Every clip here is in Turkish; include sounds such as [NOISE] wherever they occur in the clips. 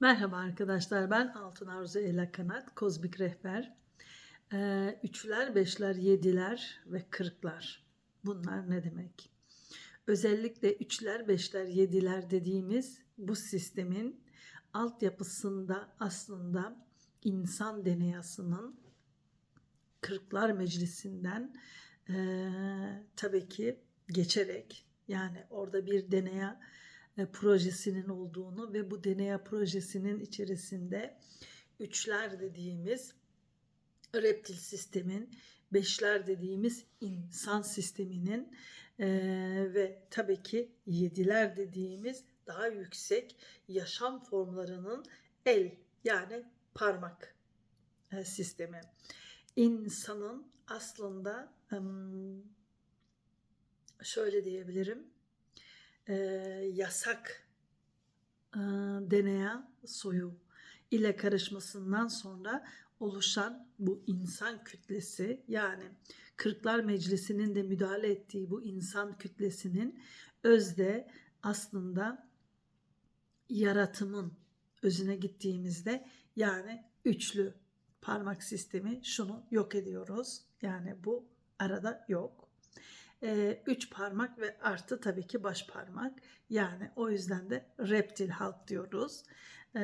Merhaba arkadaşlar ben Altın Arzu Ela Kanat Kozmik Rehber. Ee, üçler, beşler, yediler ve kırklar. Bunlar ne demek? Özellikle üçler, beşler, yediler dediğimiz bu sistemin altyapısında aslında insan deneyasının Kırklar Meclisi'nden eee, tabii ki geçerek yani orada bir deneya e, projesinin olduğunu ve bu deneya projesinin içerisinde üçler dediğimiz reptil sistemin, beşler dediğimiz insan sisteminin e, ve tabii ki yediler dediğimiz daha yüksek yaşam formlarının el yani parmak e, sistemi. İnsanın aslında şöyle diyebilirim e, yasak e, deneya soyu ile karışmasından sonra oluşan bu insan kütlesi yani Kırklar Meclisi'nin de müdahale ettiği bu insan kütlesinin özde aslında yaratımın özüne gittiğimizde yani üçlü parmak sistemi şunu yok ediyoruz. Yani bu arada yok. Ee, üç parmak ve artı tabii ki baş parmak. Yani o yüzden de reptil halk diyoruz. Ee,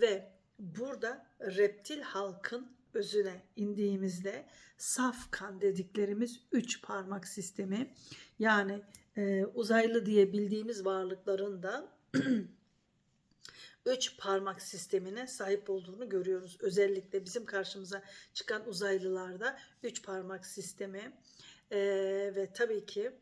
ve burada reptil halkın özüne indiğimizde saf kan dediklerimiz üç parmak sistemi yani e, uzaylı diye bildiğimiz varlıkların da [CLEARS THROAT] üç parmak sistemine sahip olduğunu görüyoruz. Özellikle bizim karşımıza çıkan uzaylılarda üç parmak sistemi e, ve tabii ki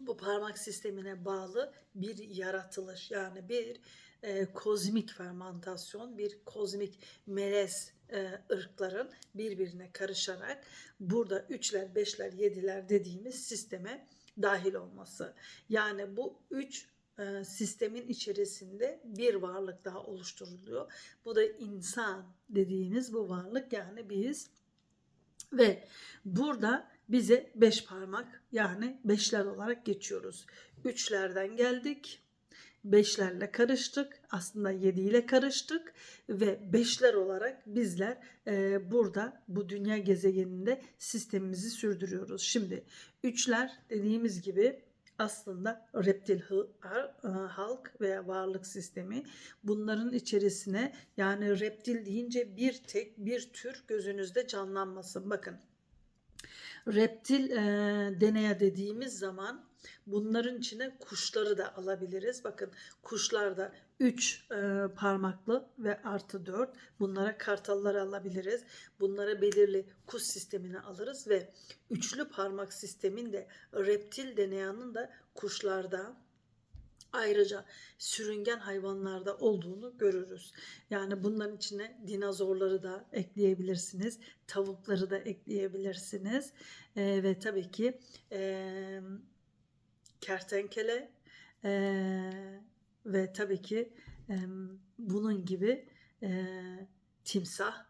bu parmak sistemine bağlı bir yaratılış yani bir e, kozmik fermantasyon, bir kozmik melez e, ırkların birbirine karışarak burada üçler, beşler, yediler dediğimiz sisteme dahil olması. Yani bu üç e, sistemin içerisinde bir varlık daha oluşturuluyor. Bu da insan dediğimiz bu varlık yani biz ve burada bize beş parmak yani beşler olarak geçiyoruz. Üçlerden geldik. Beşlerle karıştık. Aslında yediyle karıştık. Ve beşler olarak bizler e, burada bu dünya gezegeninde sistemimizi sürdürüyoruz. Şimdi üçler dediğimiz gibi aslında reptil e, halk veya varlık sistemi bunların içerisine yani reptil deyince bir tek bir tür gözünüzde canlanmasın. Bakın reptil e, deneye dediğimiz zaman bunların içine kuşları da alabiliriz. Bakın kuşlar da 3 e, parmaklı ve artı 4 bunlara kartalları alabiliriz. Bunlara belirli kuş sistemini alırız ve üçlü parmak sisteminde reptil deneyanın da kuşlarda ayrıca sürüngen hayvanlarda olduğunu görürüz. Yani bunların içine dinozorları da ekleyebilirsiniz, tavukları da ekleyebilirsiniz e, ve tabii ki e, kertenkele e, ve tabii ki e, bunun gibi e, timsah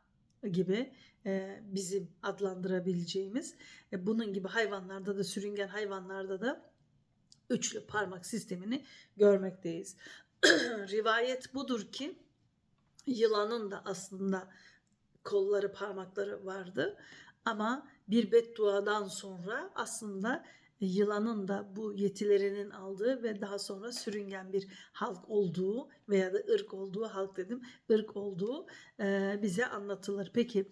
gibi e, bizim adlandırabileceğimiz e, bunun gibi hayvanlarda da sürüngen hayvanlarda da üçlü parmak sistemini görmekteyiz. [CLEARS THROAT] Rivayet budur ki yılanın da aslında kolları parmakları vardı ama bir bedduadan sonra aslında yılanın da bu yetilerinin aldığı ve daha sonra sürüngen bir halk olduğu veya da ırk olduğu halk dedim ırk olduğu e, bize anlatılır. Peki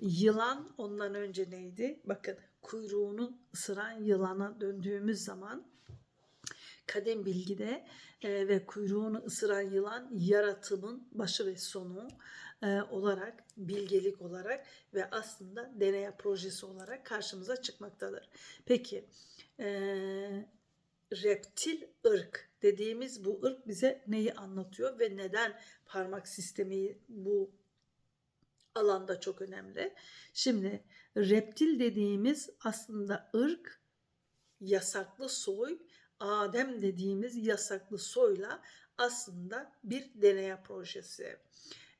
yılan ondan önce neydi? Bakın kuyruğunu ısıran yılana döndüğümüz zaman kadim bilgide e, ve kuyruğunu ısıran yılan yaratımın başı ve sonu e, olarak bilgelik olarak ve aslında deney projesi olarak karşımıza çıkmaktadır. Peki e, reptil ırk dediğimiz bu ırk bize neyi anlatıyor ve neden parmak sistemi bu alanda çok önemli. Şimdi reptil dediğimiz aslında ırk yasaklı soy Adem dediğimiz yasaklı soyla aslında bir deney projesi.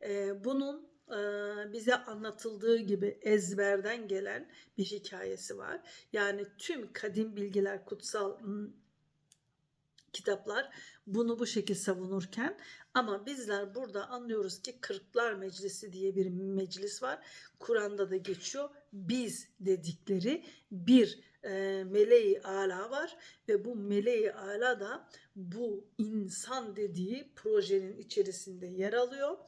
Ee, bunun e, bize anlatıldığı gibi ezberden gelen bir hikayesi var. Yani tüm kadim bilgiler, kutsal kitaplar bunu bu şekilde savunurken ama bizler burada anlıyoruz ki Kırklar Meclisi diye bir meclis var. Kur'an'da da geçiyor. Biz dedikleri bir e, meleği ala var ve bu meleği ala da bu insan dediği projenin içerisinde yer alıyor.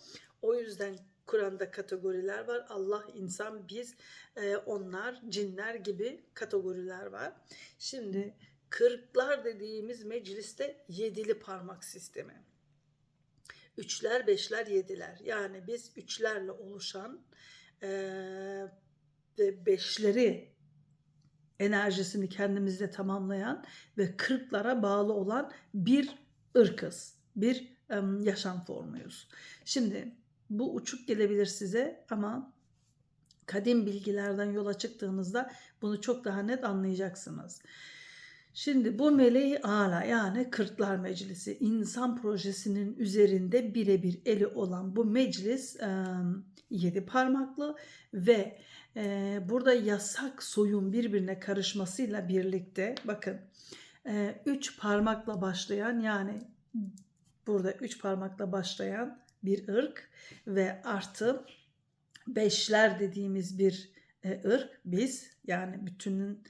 O yüzden Kur'an'da kategoriler var. Allah, insan, biz, e, onlar, cinler gibi kategoriler var. Şimdi kırklar dediğimiz mecliste yedili parmak sistemi. Üçler, beşler, yediler. Yani biz üçlerle oluşan e, ve beşleri enerjisini kendimizde tamamlayan ve kırklara bağlı olan bir ırkız, bir yaşam formuyuz. Şimdi bu uçuk gelebilir size ama kadim bilgilerden yola çıktığınızda bunu çok daha net anlayacaksınız. Şimdi bu meleği ala yani Kırklar Meclisi insan projesinin üzerinde birebir eli olan bu meclis e, yedi parmaklı ve e, burada yasak soyun birbirine karışmasıyla birlikte bakın e, üç parmakla başlayan yani burada üç parmakla başlayan bir ırk ve artı beşler dediğimiz bir e, ırk biz yani bütünün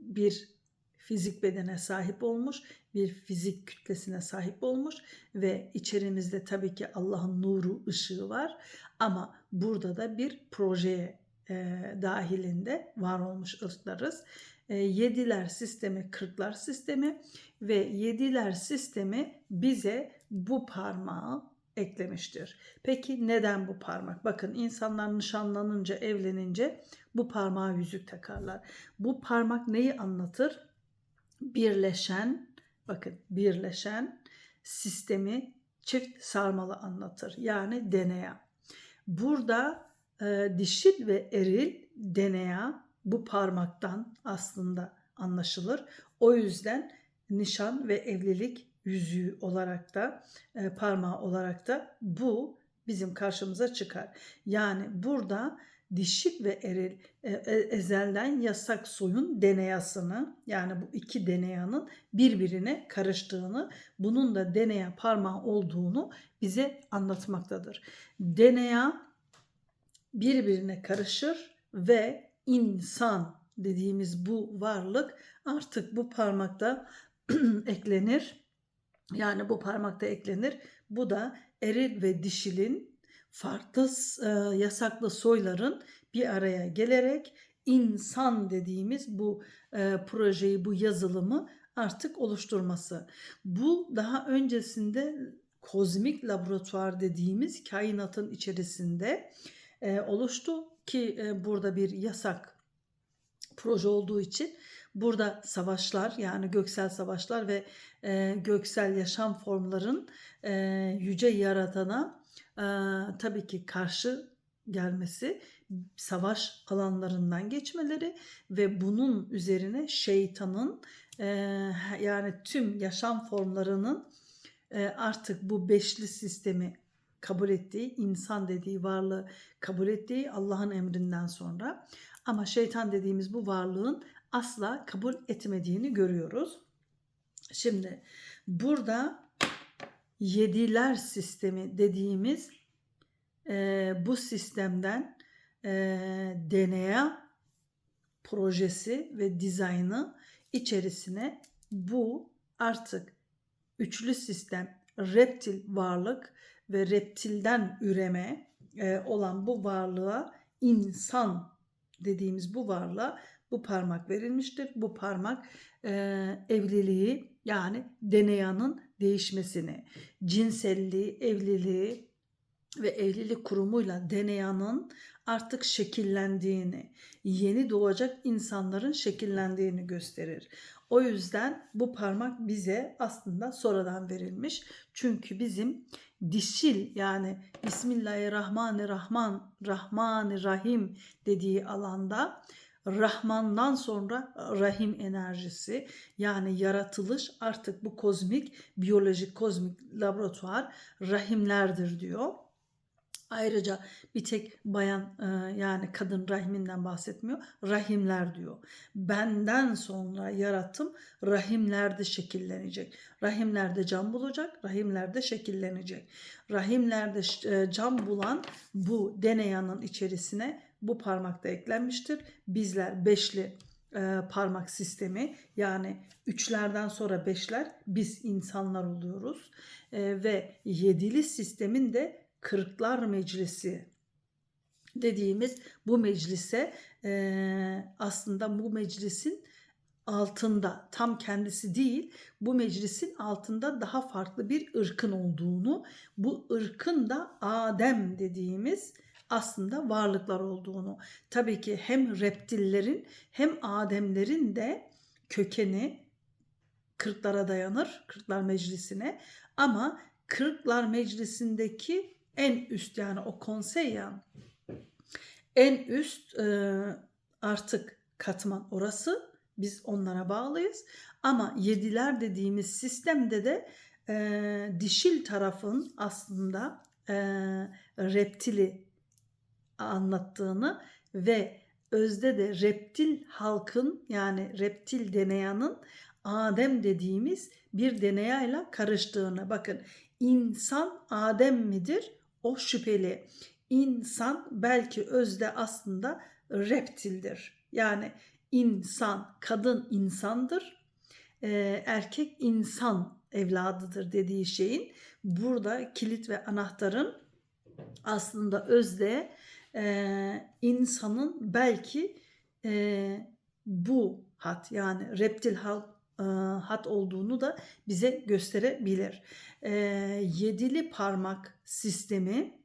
bir fizik bedene sahip olmuş, bir fizik kütlesine sahip olmuş ve içerimizde tabii ki Allah'ın nuru, ışığı var ama burada da bir projeye e, dahilinde var olmuş ırklarız. E, yediler sistemi, kırklar sistemi ve yediler sistemi bize bu parmağı eklemiştir. Peki neden bu parmak? Bakın insanlar nişanlanınca, evlenince bu parmağa yüzük takarlar. Bu parmak neyi anlatır? Birleşen, bakın birleşen sistemi çift sarmalı anlatır. Yani DNA. Burada e, dişil ve eril DNA bu parmaktan aslında anlaşılır. O yüzden nişan ve evlilik yüzüğü olarak da e, parmağı olarak da bu bizim karşımıza çıkar. Yani burada dişil ve eril e, e, ezelden yasak soyun deneyasını yani bu iki deneyanın birbirine karıştığını bunun da deneye parmağı olduğunu bize anlatmaktadır. Deneya birbirine karışır ve insan dediğimiz bu varlık artık bu parmakta [CLEARS THROAT] eklenir. Yani bu parmakta eklenir. Bu da eril ve dişilin farklı e, yasaklı soyların bir araya gelerek insan dediğimiz bu e, projeyi, bu yazılımı artık oluşturması. Bu daha öncesinde kozmik laboratuvar dediğimiz kainatın içerisinde e, oluştu ki e, burada bir yasak proje olduğu için burada savaşlar yani göksel savaşlar ve e, göksel yaşam formların e, yüce yaratana e, tabii ki karşı gelmesi savaş alanlarından geçmeleri ve bunun üzerine şeytanın e, yani tüm yaşam formlarının e, artık bu beşli sistemi kabul ettiği, insan dediği varlığı kabul ettiği Allah'ın emrinden sonra. Ama şeytan dediğimiz bu varlığın asla kabul etmediğini görüyoruz. Şimdi burada yediler sistemi dediğimiz e, bu sistemden e, DNA projesi ve dizaynı içerisine bu artık üçlü sistem reptil varlık ve reptilden üreme e, olan bu varlığa insan dediğimiz bu varlığa bu parmak verilmiştir. Bu parmak e, evliliği yani deneyanın değişmesini, cinselliği, evliliği ve evlilik kurumuyla deneyanın artık şekillendiğini, yeni doğacak insanların şekillendiğini gösterir. O yüzden bu parmak bize aslında sonradan verilmiş. Çünkü bizim dişil yani Bismillahirrahmanirrahman, Rahmanirrahim dediği alanda Rahman'dan sonra Rahim enerjisi yani yaratılış artık bu kozmik, biyolojik kozmik laboratuvar rahimlerdir diyor. Ayrıca bir tek bayan e, yani kadın rahiminden bahsetmiyor. Rahimler diyor. Benden sonra yaratım rahimlerde şekillenecek. Rahimlerde can bulacak, rahimlerde şekillenecek. Rahimlerde e, can bulan bu deneyanın içerisine bu parmak da eklenmiştir. Bizler beşli e, parmak sistemi yani üçlerden sonra beşler biz insanlar oluyoruz. E, ve yedili sistemin de Kırklar Meclisi dediğimiz bu meclise e, aslında bu meclisin altında tam kendisi değil bu meclisin altında daha farklı bir ırkın olduğunu bu ırkın da Adem dediğimiz aslında varlıklar olduğunu. Tabii ki hem reptillerin hem Ademlerin de kökeni kırklara dayanır kırklar meclisine. Ama kırklar meclisindeki en üst yani o konsey ya en üst e, artık katman orası. Biz onlara bağlıyız. Ama yediler dediğimiz sistemde de e, dişil tarafın aslında e, reptili anlattığını ve özde de reptil halkın yani reptil deneyanın Adem dediğimiz bir deneyayla karıştığını bakın insan Adem midir? O şüpheli. İnsan belki özde aslında reptildir. Yani insan, kadın insandır. Ee, erkek insan evladıdır dediği şeyin burada kilit ve anahtarın aslında özde e, insanın belki e, bu hat yani reptil halk e, hat olduğunu da bize gösterebilir. E, yedili parmak sistemi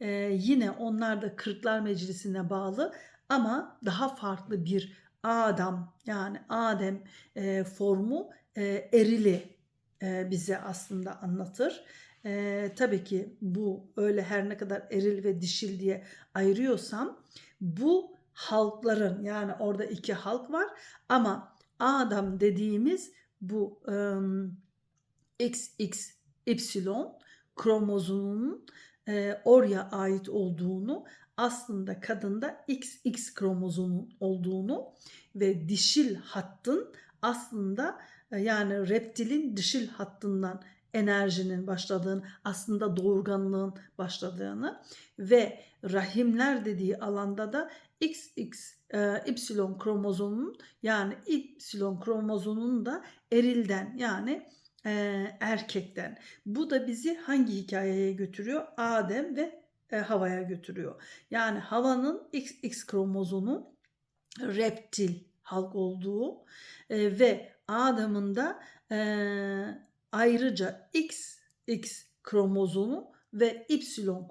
e, yine onlar da Kırklar Meclisi'ne bağlı ama daha farklı bir Adam yani Adem formu erili bize aslında anlatır. E, tabii ki bu öyle her ne kadar eril ve dişil diye ayırıyorsam bu halkların yani orada iki halk var ama Adam dediğimiz bu um, XX Y kromozomunun e, oraya ait olduğunu aslında kadında XX kromozomun olduğunu ve dişil hattın aslında e, yani reptilin dişil hattından enerjinin başladığını, aslında doğurganlığın başladığını ve rahimler dediği alanda da XX e, Y kromozomunun yani Y kromozomunun da erilden yani e, erkekten. Bu da bizi hangi hikayeye götürüyor? Adem ve e, Hava'ya götürüyor. Yani Hava'nın XX kromozomu reptil halk olduğu e, ve Adam'ın da e, ayrıca XX kromozomu ve Y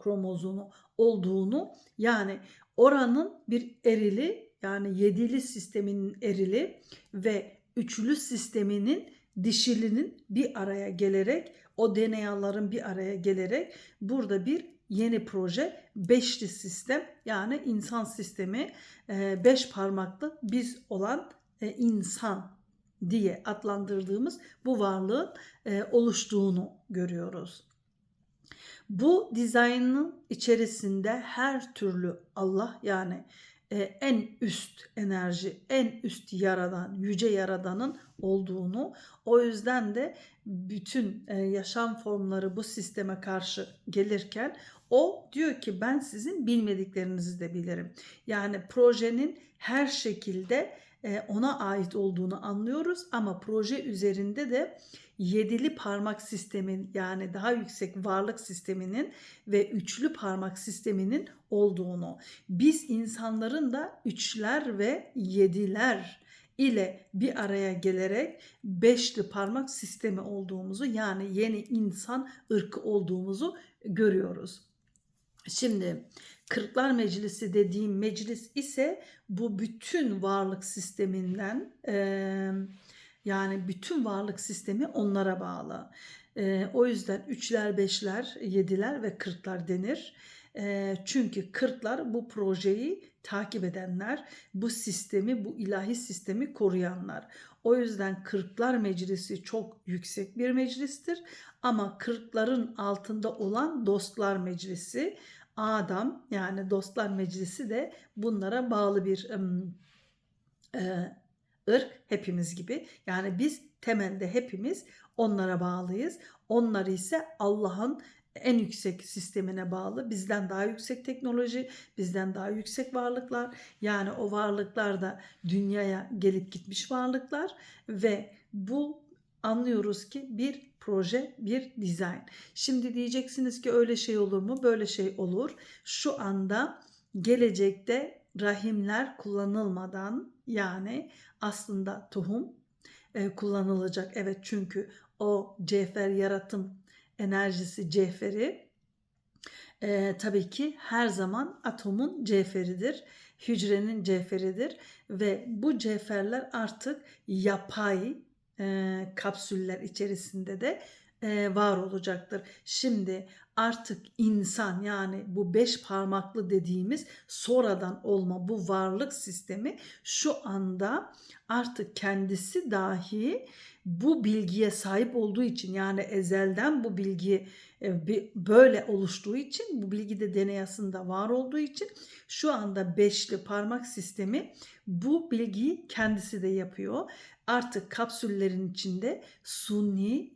kromozomu olduğunu yani oranın bir erili yani yedili sisteminin erili ve üçlü sisteminin dişilinin bir araya gelerek o DNA'ların bir araya gelerek burada bir yeni proje beşli sistem yani insan sistemi beş parmaklı biz olan insan diye adlandırdığımız bu varlığın oluştuğunu görüyoruz. Bu dizaynın içerisinde her türlü Allah yani e, en üst enerji, en üst yaradan, yüce yaradanın olduğunu, o yüzden de bütün e, yaşam formları bu sisteme karşı gelirken o diyor ki ben sizin bilmediklerinizi de bilirim. Yani projenin her şekilde e, ona ait olduğunu anlıyoruz ama proje üzerinde de yedili parmak sistemin yani daha yüksek varlık sisteminin ve üçlü parmak sisteminin olduğunu, biz insanların da üçler ve yediler ile bir araya gelerek beşli parmak sistemi olduğumuzu yani yeni insan ırkı olduğumuzu görüyoruz. Şimdi Kırklar Meclisi dediğim meclis ise bu bütün varlık sisteminden e, yani bütün varlık sistemi onlara bağlı. E, o yüzden üçler, beşler, yediler ve kırklar denir. E, çünkü kırklar bu projeyi takip edenler, bu sistemi, bu ilahi sistemi koruyanlar. O yüzden Kırklar Meclisi çok yüksek bir meclistir ama kırkların altında olan Dostlar Meclisi Adam yani Dostlar Meclisi de bunlara bağlı bir e, ırk hepimiz gibi. Yani biz temelde hepimiz onlara bağlıyız. Onlar ise Allah'ın en yüksek sistemine bağlı. Bizden daha yüksek teknoloji, bizden daha yüksek varlıklar. Yani o varlıklar da dünyaya gelip gitmiş varlıklar ve bu anlıyoruz ki bir proje, bir dizayn. Şimdi diyeceksiniz ki öyle şey olur mu? Böyle şey olur. Şu anda gelecekte rahimler kullanılmadan yani aslında tohum e, kullanılacak. Evet çünkü o cevher yaratım enerjisi cevheri e, tabii ki her zaman atomun cevheridir. Hücrenin cevheridir ve bu cevherler artık yapay kapsüller içerisinde de var olacaktır. Şimdi artık insan yani bu beş parmaklı dediğimiz sonradan olma bu varlık sistemi şu anda artık kendisi dahi bu bilgiye sahip olduğu için yani ezelden bu bilgi e, böyle oluştuğu için bu bilgi de deneyasında var olduğu için şu anda beşli parmak sistemi bu bilgiyi kendisi de yapıyor. Artık kapsüllerin içinde suni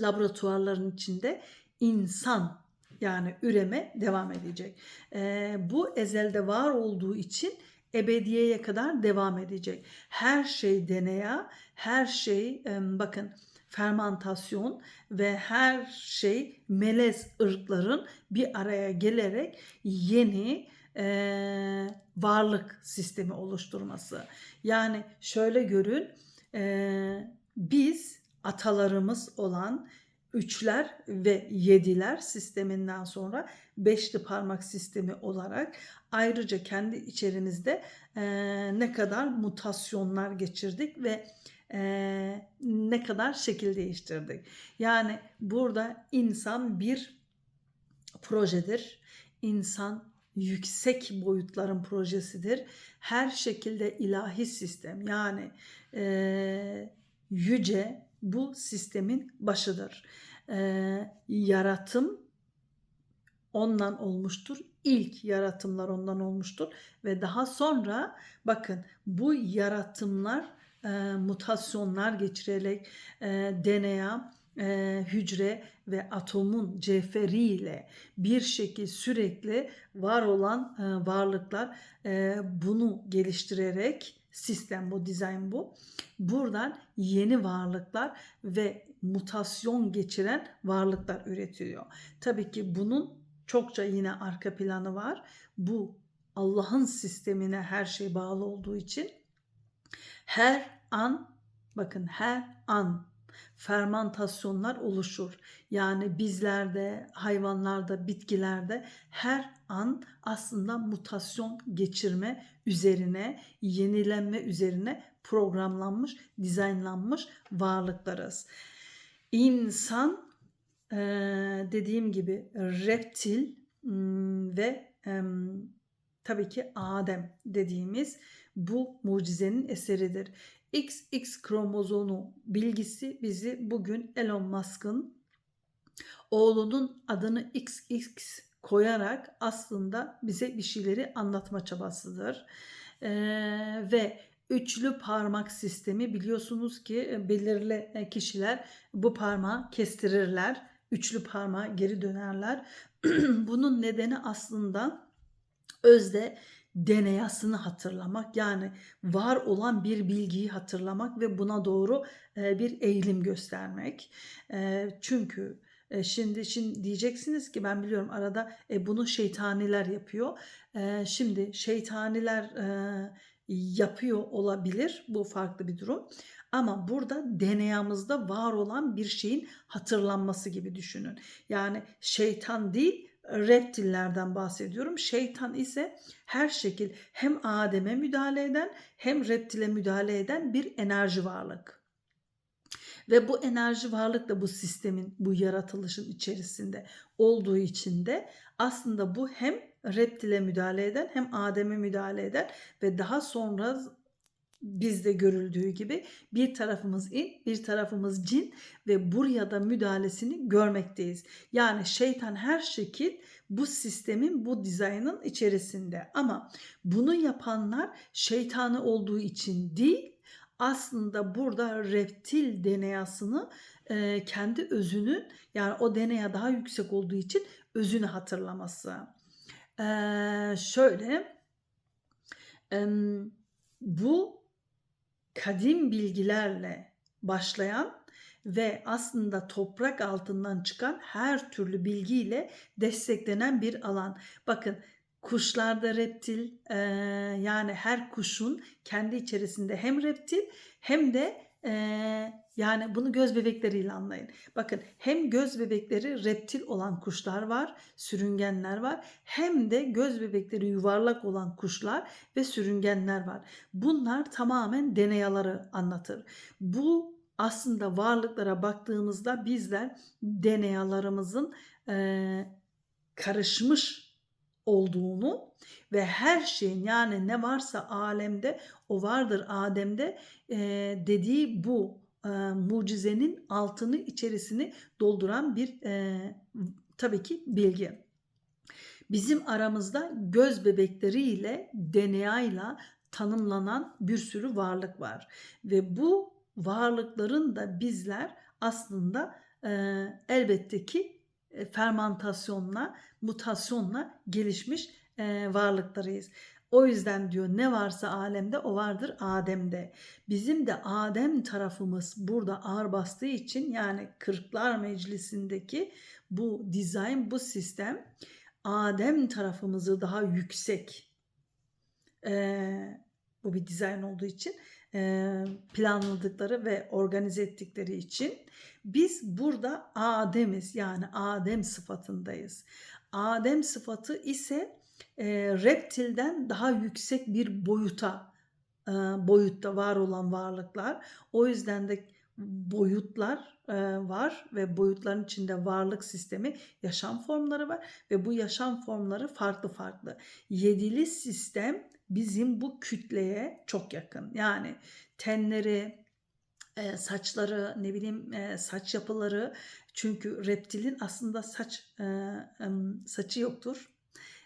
laboratuvarların içinde insan yani üreme devam edecek. E, bu ezelde var olduğu için ebediyeye kadar devam edecek. Her şey deneya, her şey e, bakın fermantasyon ve her şey melez ırkların bir araya gelerek yeni e, varlık sistemi oluşturması. Yani şöyle görün e, biz atalarımız olan üçler ve yediler sisteminden sonra beşli parmak sistemi olarak ayrıca kendi içerimizde e, ne kadar mutasyonlar geçirdik ve e, ne kadar şekil değiştirdik. Yani burada insan bir projedir. İnsan yüksek boyutların projesidir. Her şekilde ilahi sistem yani e, yüce bu sistemin başıdır. Ee, yaratım ondan olmuştur. İlk yaratımlar ondan olmuştur ve daha sonra bakın bu yaratımlar e, mutasyonlar geçirerek e, DNA, e, hücre ve atomun cevheriyle bir şekil sürekli var olan e, varlıklar e, bunu geliştirerek sistem bu, dizayn bu. Buradan yeni varlıklar ve mutasyon geçiren varlıklar üretiyor. Tabii ki bunun çokça yine arka planı var. Bu Allah'ın sistemine her şey bağlı olduğu için her an bakın her an fermantasyonlar oluşur. Yani bizlerde, hayvanlarda, bitkilerde her an aslında mutasyon geçirme üzerine, yenilenme üzerine programlanmış, dizaynlanmış varlıklarız. İnsan dediğim gibi reptil ve tabii ki Adem dediğimiz bu mucizenin eseridir. XX kromozomu bilgisi bizi bugün Elon Musk'ın oğlunun adını XX koyarak aslında bize bir şeyleri anlatma çabasıdır. Ee, ve üçlü parmak sistemi biliyorsunuz ki belirli e, kişiler bu parmağı kestirirler. Üçlü parmağa geri dönerler. [CLEARS THROAT] Bunun nedeni aslında özde deneyasını hatırlamak yani var olan bir bilgiyi hatırlamak ve buna doğru e, bir eğilim göstermek. Çünkü e, şimdi şimdi diyeceksiniz ki ben biliyorum arada e, bunu şeytaniler yapıyor. E, şimdi şeytaniler e, yapıyor olabilir. Bu farklı bir durum. Ama burada DNA'mızda var olan bir şeyin hatırlanması gibi düşünün. Yani şeytan değil reptillerden bahsediyorum. Şeytan ise her şekil hem Adem'e müdahale eden hem reptile müdahale eden bir enerji varlık. Ve bu enerji varlık da bu sistemin, bu yaratılışın içerisinde olduğu için de aslında bu hem reptile müdahale eden hem Adem'e müdahale eden ve daha sonra bizde görüldüğü gibi bir tarafımız in, bir tarafımız cin ve buraya da müdahalesini görmekteyiz. Yani şeytan her şekil bu sistemin, bu dizaynın içerisinde. Ama bunu yapanlar şeytanı olduğu için değil, aslında burada reptil DNA'sını e, kendi özünün yani o DNA daha yüksek olduğu için özünü hatırlaması. E, şöyle bu kadim bilgilerle başlayan ve aslında toprak altından çıkan her türlü bilgiyle desteklenen bir alan. Bakın kuşlarda reptil e, yani her kuşun kendi içerisinde hem reptil hem de e, yani bunu göz bebekleriyle anlayın. Bakın hem göz bebekleri reptil olan kuşlar var, sürüngenler var. Hem de göz bebekleri yuvarlak olan kuşlar ve sürüngenler var. Bunlar tamamen deneyaları anlatır. Bu aslında varlıklara baktığımızda bizler deneyalarımızın e, karışmış olduğunu ve her şeyin yani ne varsa alemde o vardır Adem'de e, dediği bu e, mucizenin altını içerisini dolduran bir e, tabii ki bilgi. Bizim aramızda göz bebekleriyle DNA ile tanımlanan bir sürü varlık var ve bu varlıkların da bizler aslında e, elbette ki e, fermentasyonla, mutasyonla gelişmiş e, varlıklarıyız. O yüzden diyor ne varsa alemde o vardır Adem'de. Bizim de Adem tarafımız burada ağır bastığı için yani Kırklar Meclisi'ndeki bu dizayn, bu sistem Adem tarafımızı daha yüksek e, bu bir dizayn olduğu için planladıkları ve organize ettikleri için biz burada Adem'iz yani Adem sıfatındayız. Adem sıfatı ise e, reptilden daha yüksek bir boyuta e, boyutta var olan varlıklar. O yüzden de boyutlar e, var ve boyutların içinde varlık sistemi, yaşam formları var ve bu yaşam formları farklı farklı. Yedili sistem bizim bu kütleye çok yakın. Yani tenleri, e, saçları, ne bileyim e, saç yapıları çünkü reptilin aslında saç e, saçı yoktur.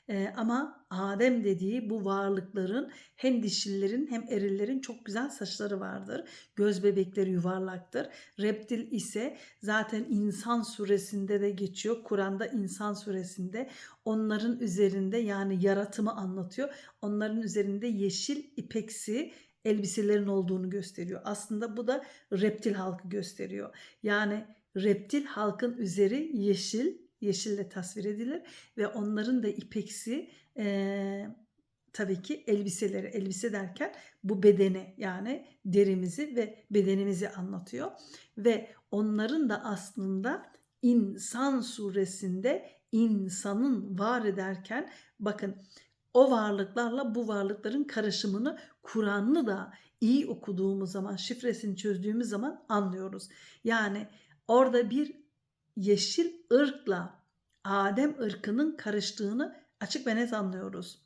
E, ama Adem dediği bu varlıkların hem dişillerin hem erillerin çok güzel saçları vardır. Göz bebekleri yuvarlaktır. Reptil ise zaten insan suresinde de geçiyor. Kur'an'da insan suresinde onların üzerinde yani yaratımı anlatıyor. Onların üzerinde yeşil ipeksi elbiselerin olduğunu gösteriyor. Aslında bu da reptil halkı gösteriyor. Yani reptil halkın üzeri yeşil yeşille tasvir edilir ve onların da ipeksi e, tabii ki elbiseleri elbise derken bu bedeni yani derimizi ve bedenimizi anlatıyor ve onların da aslında insan suresinde insanın var ederken bakın o varlıklarla bu varlıkların karışımını Kur'an'ı da iyi okuduğumuz zaman şifresini çözdüğümüz zaman anlıyoruz. Yani orada bir yeşil ırkla Adem ırkının karıştığını açık ve net anlıyoruz.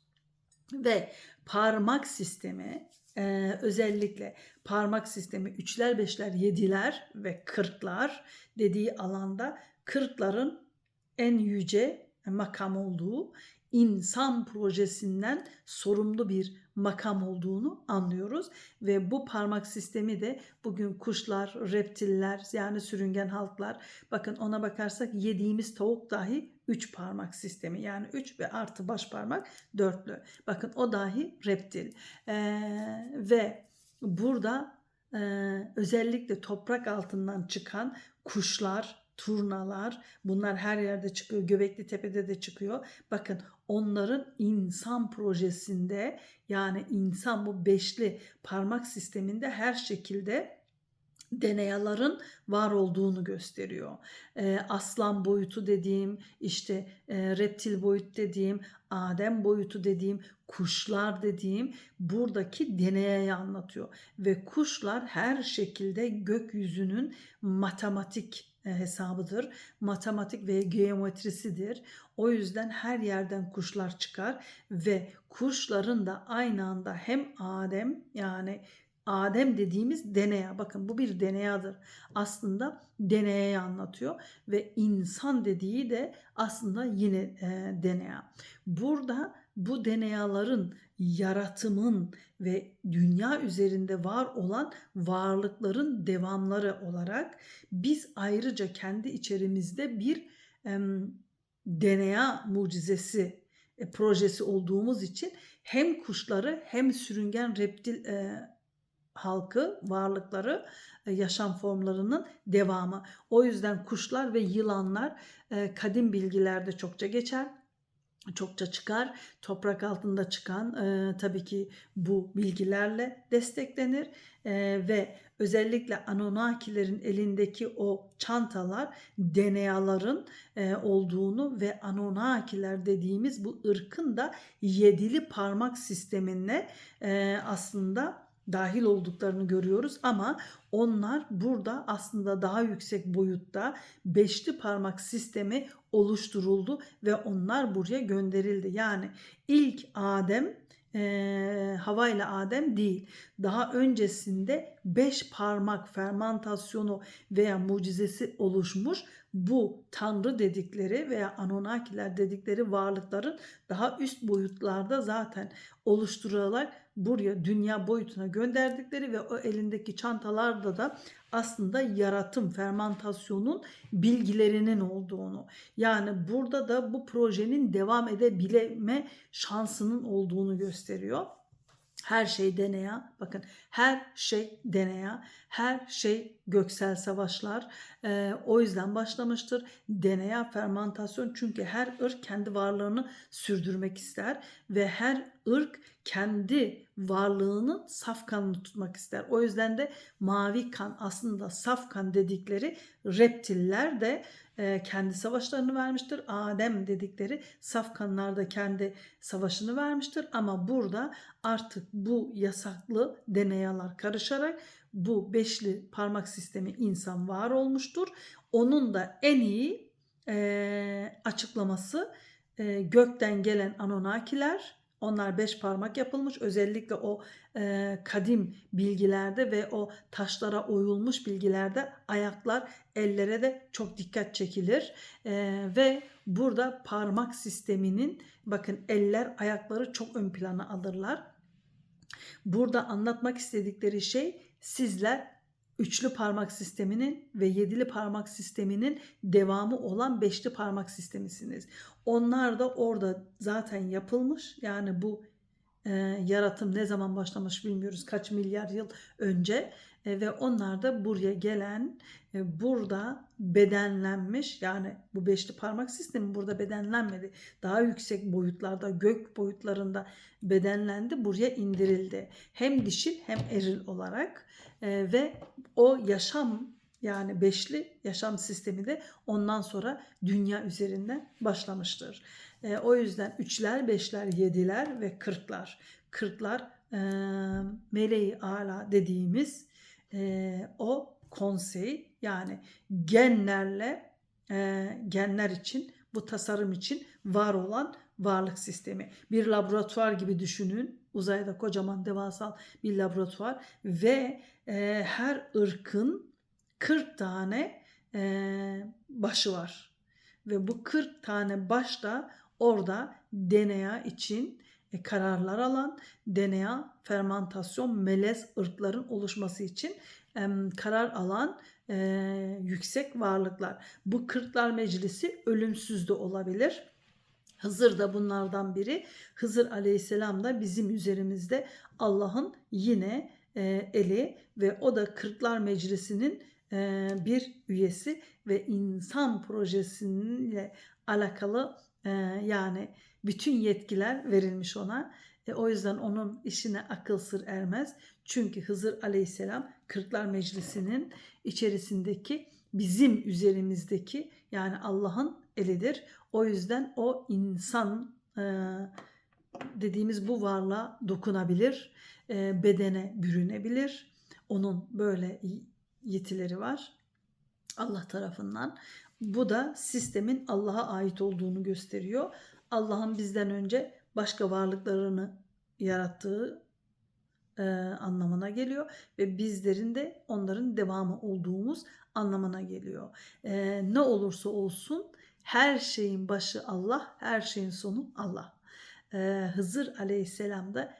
Ve parmak sistemi e, özellikle parmak sistemi üçler, beşler, yediler ve kırklar dediği alanda kırkların en yüce makam olduğu insan projesinden sorumlu bir makam olduğunu anlıyoruz ve bu parmak sistemi de bugün kuşlar, reptiller yani sürüngen halklar bakın ona bakarsak yediğimiz tavuk dahi 3 parmak sistemi yani 3 ve artı baş parmak dörtlü. Bakın o dahi reptil ee, ve burada e, özellikle toprak altından çıkan kuşlar, turnalar bunlar her yerde çıkıyor. Göbekli Tepe'de de çıkıyor. Bakın onların insan projesinde yani insan bu beşli parmak sisteminde her şekilde deneyaların var olduğunu gösteriyor. E, aslan boyutu dediğim, işte e, reptil boyut dediğim, Adem boyutu dediğim, kuşlar dediğim buradaki deneyayı anlatıyor. Ve kuşlar her şekilde gökyüzünün matematik hesabıdır. Matematik ve geometrisidir. O yüzden her yerden kuşlar çıkar ve kuşların da aynı anda hem Adem yani Adem dediğimiz DNA. Bakın bu bir DNA'dır. Aslında DNA'yı anlatıyor ve insan dediği de aslında yine e, DNA. Burada bu DNA'ların yaratımın ve dünya üzerinde var olan varlıkların devamları olarak biz ayrıca kendi içerimizde bir em, DNA mucizesi e, projesi olduğumuz için hem kuşları hem sürüngen reptil e, halkı, varlıkları, e, yaşam formlarının devamı. O yüzden kuşlar ve yılanlar e, kadim bilgilerde çokça geçer çokça çıkar. Toprak altında çıkan e, tabii ki bu bilgilerle desteklenir E, ve özellikle Anunnakilerin elindeki o çantalar DNA'ların e, olduğunu ve Anunnakiler dediğimiz bu ırkın da yedili parmak sistemine e, aslında dahil olduklarını görüyoruz ama onlar burada aslında daha yüksek boyutta beşli parmak sistemi oluşturuldu ve onlar buraya gönderildi. Yani ilk Adem e, Hava ile Adem değil. Daha öncesinde beş parmak fermentasyonu veya mucizesi oluşmuş bu tanrı dedikleri veya Anunnakiler dedikleri varlıkların daha üst boyutlarda zaten oluşturularak buraya dünya boyutuna gönderdikleri ve o elindeki çantalarda da aslında yaratım, fermentasyonun bilgilerinin olduğunu. Yani burada da bu projenin devam edebilme şansının olduğunu gösteriyor. Her şey DNA. Bakın her şey DNA. Her şey göksel savaşlar. Ee, o yüzden başlamıştır. DNA fermentasyon çünkü her ırk kendi varlığını sürdürmek ister ve her ırk kendi varlığının saf kanını tutmak ister. O yüzden de mavi kan aslında saf kan dedikleri reptiller de e, kendi savaşlarını vermiştir. Adem dedikleri saf kanlar da kendi savaşını vermiştir. Ama burada artık bu yasaklı DNA'lar karışarak bu beşli parmak sistemi insan var olmuştur. Onun da en iyi e, açıklaması e, gökten gelen Anunnakiler onlar beş parmak yapılmış. Özellikle o e, kadim bilgilerde ve o taşlara oyulmuş bilgilerde ayaklar ellere de çok dikkat çekilir. E, ve burada parmak sisteminin bakın eller ayakları çok ön plana alırlar. Burada anlatmak istedikleri şey sizler üçlü parmak sisteminin ve yedili parmak sisteminin devamı olan beşli parmak sistemisiniz. Onlar da orada zaten yapılmış. Yani bu e, yaratım ne zaman başlamış bilmiyoruz. Kaç milyar yıl önce e, ve onlar da buraya gelen e, burada bedenlenmiş yani bu beşli parmak sistemi burada bedenlenmedi. Daha yüksek boyutlarda gök boyutlarında bedenlendi buraya indirildi. Hem dişil hem eril olarak e, ve o yaşam yani beşli yaşam sistemi de ondan sonra dünya üzerinden başlamıştır. E, o yüzden üçler, beşler, yediler ve kırklar. Kırklar e, meleği ala dediğimiz e, o konsey yani genlerle e, genler için bu tasarım için var olan varlık sistemi. Bir laboratuvar gibi düşünün. Uzayda kocaman devasal bir laboratuvar ve e, her ırkın 40 tane e, başı var. Ve bu 40 tane baş da orada DNA için e, kararlar alan, DNA fermentasyon melez ırkların oluşması için e, karar alan e, yüksek varlıklar. Bu kırklar meclisi ölümsüz de olabilir. Hızır da bunlardan biri. Hızır aleyhisselam da bizim üzerimizde Allah'ın yine e, eli ve o da Kırklar Meclisi'nin bir üyesi ve insan projesiyle alakalı yani bütün yetkiler verilmiş ona. E, o yüzden onun işine akıl sır ermez. Çünkü Hızır Aleyhisselam Kırklar Meclisi'nin içerisindeki bizim üzerimizdeki yani Allah'ın elidir. O yüzden o insan e, dediğimiz bu varlığa dokunabilir, e, bedene bürünebilir. Onun böyle yetileri var Allah tarafından. Bu da sistemin Allah'a ait olduğunu gösteriyor. Allah'ın bizden önce başka varlıklarını yarattığı e, anlamına geliyor ve bizlerin de onların devamı olduğumuz anlamına geliyor. E, ne olursa olsun her şeyin başı Allah, her şeyin sonu Allah. E, Hızır Aleyhisselam da